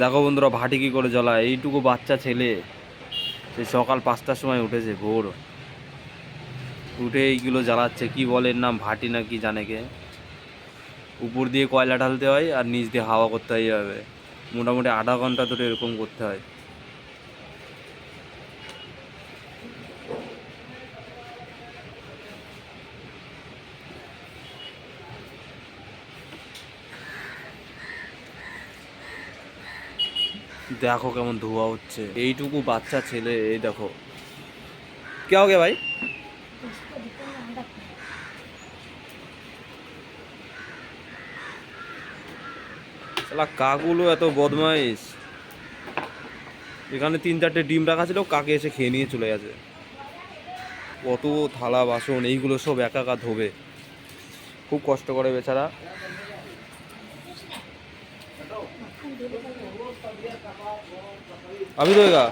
দেখো বন্ধুরা, ভাটি কী করে জ্বলা এইটুকু বাচ্চা ছেলে। সে সকাল পাঁচটার সময় উঠেছে ভোর। উঠে এইগুলো জ্বালাচ্ছে, কি বলে এর নাম? ভাটি না কি জানে কে? উপর দিয়ে কয়লা ঢালতে হয় আর নিচ দিয়ে হাওয়া করতে হয় এইভাবে। মোটামুটি আধা ঘণ্টা ধরে এরকম করতে হয়। দেখো কেমন ধোয়া হচ্ছে। এইটুকু বাচ্চা ছেলে, এই দেখো। কে হবে ভাই? কাকগুলো এত বদমাইশ। এখানে তিন চারটে ডিম রাখা ছিল, কাকে এসে খেয়ে নিয়ে চলে গেছে। কত থালা বাসন, এইগুলো সব একা একা ধোবে। খুব কষ্ট করে বেচারা। আমি তো এগা